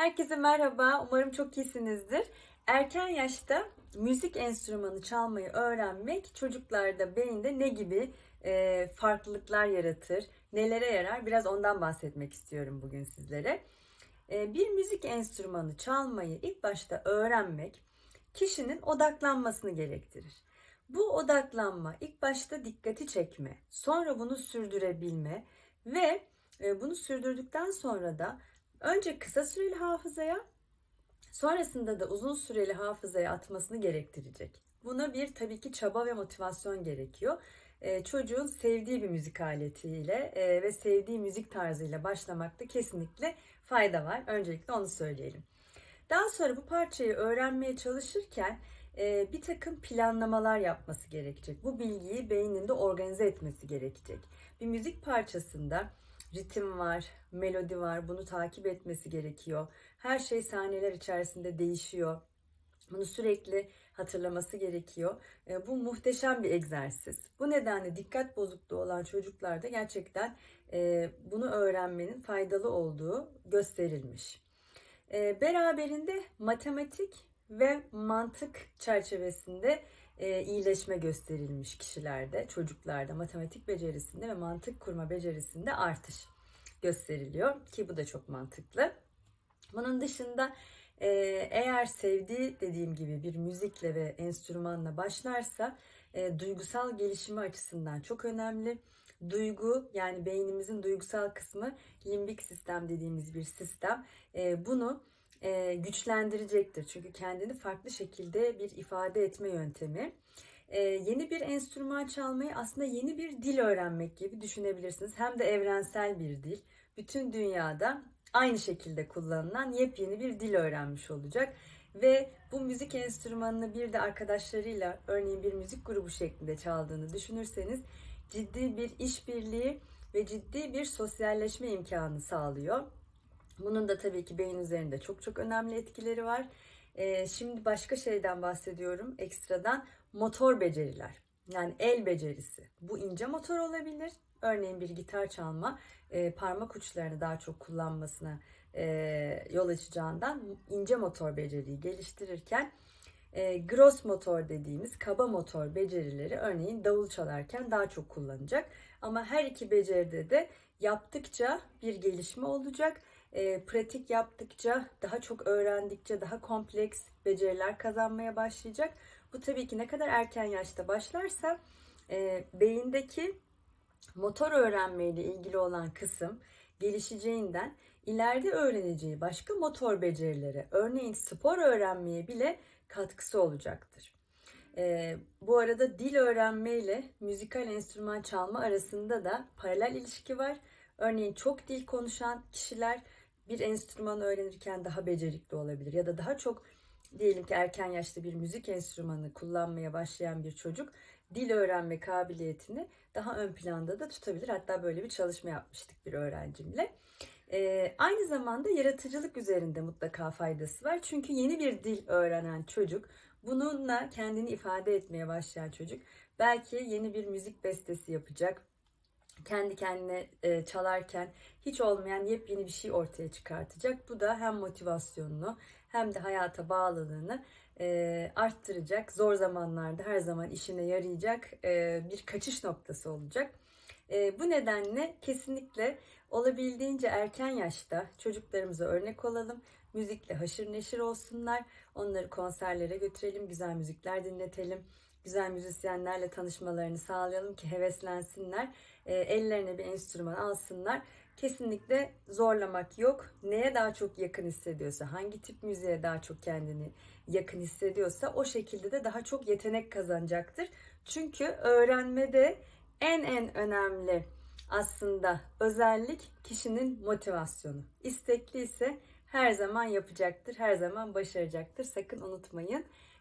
Herkese merhaba. Umarım çok iyisinizdir. Erken yaşta müzik enstrümanı çalmayı öğrenmek çocuklarda beyinde ne gibi e, farklılıklar yaratır, nelere yarar biraz ondan bahsetmek istiyorum bugün sizlere. E, bir müzik enstrümanı çalmayı ilk başta öğrenmek kişinin odaklanmasını gerektirir. Bu odaklanma ilk başta dikkati çekme, sonra bunu sürdürebilme ve e, bunu sürdürdükten sonra da önce kısa süreli hafızaya sonrasında da uzun süreli hafızaya atmasını gerektirecek. Buna bir tabii ki çaba ve motivasyon gerekiyor. Ee, çocuğun sevdiği bir müzik aletiyle e, ve sevdiği müzik tarzıyla başlamakta kesinlikle fayda var. Öncelikle onu söyleyelim. Daha sonra bu parçayı öğrenmeye çalışırken e, bir takım planlamalar yapması gerekecek. Bu bilgiyi beyninde organize etmesi gerekecek. Bir müzik parçasında ritim var, melodi var. Bunu takip etmesi gerekiyor. Her şey saniyeler içerisinde değişiyor. Bunu sürekli hatırlaması gerekiyor. E, bu muhteşem bir egzersiz. Bu nedenle dikkat bozukluğu olan çocuklarda gerçekten e, bunu öğrenmenin faydalı olduğu gösterilmiş. E, beraberinde matematik ve mantık çerçevesinde e, iyileşme gösterilmiş kişilerde, çocuklarda matematik becerisinde ve mantık kurma becerisinde artış gösteriliyor ki bu da çok mantıklı. Bunun dışında e, eğer sevdiği dediğim gibi bir müzikle ve enstrümanla başlarsa e, duygusal gelişimi açısından çok önemli. Duygu yani beynimizin duygusal kısmı limbik sistem dediğimiz bir sistem. E, bunu e, güçlendirecektir. Çünkü kendini farklı şekilde bir ifade etme yöntemi. E, yeni bir enstrüman çalmayı aslında yeni bir dil öğrenmek gibi düşünebilirsiniz. Hem de evrensel bir dil. Bütün dünyada aynı şekilde kullanılan yepyeni bir dil öğrenmiş olacak. Ve bu müzik enstrümanını bir de arkadaşlarıyla örneğin bir müzik grubu şeklinde çaldığını düşünürseniz ciddi bir işbirliği ve ciddi bir sosyalleşme imkanı sağlıyor. Bunun da tabii ki beyin üzerinde çok çok önemli etkileri var. Ee, şimdi başka şeyden bahsediyorum ekstradan motor beceriler. Yani el becerisi. Bu ince motor olabilir. Örneğin bir gitar çalma e, parmak uçlarını daha çok kullanmasına e, yol açacağından ince motor beceriyi geliştirirken e, gross motor dediğimiz kaba motor becerileri örneğin davul çalarken daha çok kullanacak. Ama her iki beceride de yaptıkça bir gelişme olacak. E, pratik yaptıkça, daha çok öğrendikçe daha kompleks beceriler kazanmaya başlayacak. Bu tabii ki ne kadar erken yaşta başlarsa e, beyindeki motor öğrenmeyle ilgili olan kısım gelişeceğinden ileride öğreneceği başka motor becerileri, örneğin spor öğrenmeye bile katkısı olacaktır. Ee, bu arada dil öğrenme ile müzikal enstrüman çalma arasında da paralel ilişki var. Örneğin çok dil konuşan kişiler bir enstrüman öğrenirken daha becerikli olabilir ya da daha çok diyelim ki erken yaşta bir müzik enstrümanı kullanmaya başlayan bir çocuk dil öğrenme kabiliyetini daha ön planda da tutabilir. Hatta böyle bir çalışma yapmıştık bir öğrencimle. Ee, aynı zamanda yaratıcılık üzerinde mutlaka faydası var. Çünkü yeni bir dil öğrenen çocuk, bununla kendini ifade etmeye başlayan çocuk belki yeni bir müzik bestesi yapacak. Kendi kendine e, çalarken hiç olmayan yepyeni bir şey ortaya çıkartacak. Bu da hem motivasyonunu hem de hayata bağlılığını e, arttıracak. Zor zamanlarda her zaman işine yarayacak e, bir kaçış noktası olacak. E, bu nedenle kesinlikle olabildiğince erken yaşta çocuklarımıza örnek olalım. Müzikle haşır neşir olsunlar. Onları konserlere götürelim, güzel müzikler dinletelim. Güzel müzisyenlerle tanışmalarını sağlayalım ki heveslensinler. E, ellerine bir enstrüman alsınlar. Kesinlikle zorlamak yok. Neye daha çok yakın hissediyorsa, hangi tip müziğe daha çok kendini yakın hissediyorsa o şekilde de daha çok yetenek kazanacaktır. Çünkü öğrenmede en en önemli aslında özellik kişinin motivasyonu. İstekli ise her zaman yapacaktır, her zaman başaracaktır. Sakın unutmayın.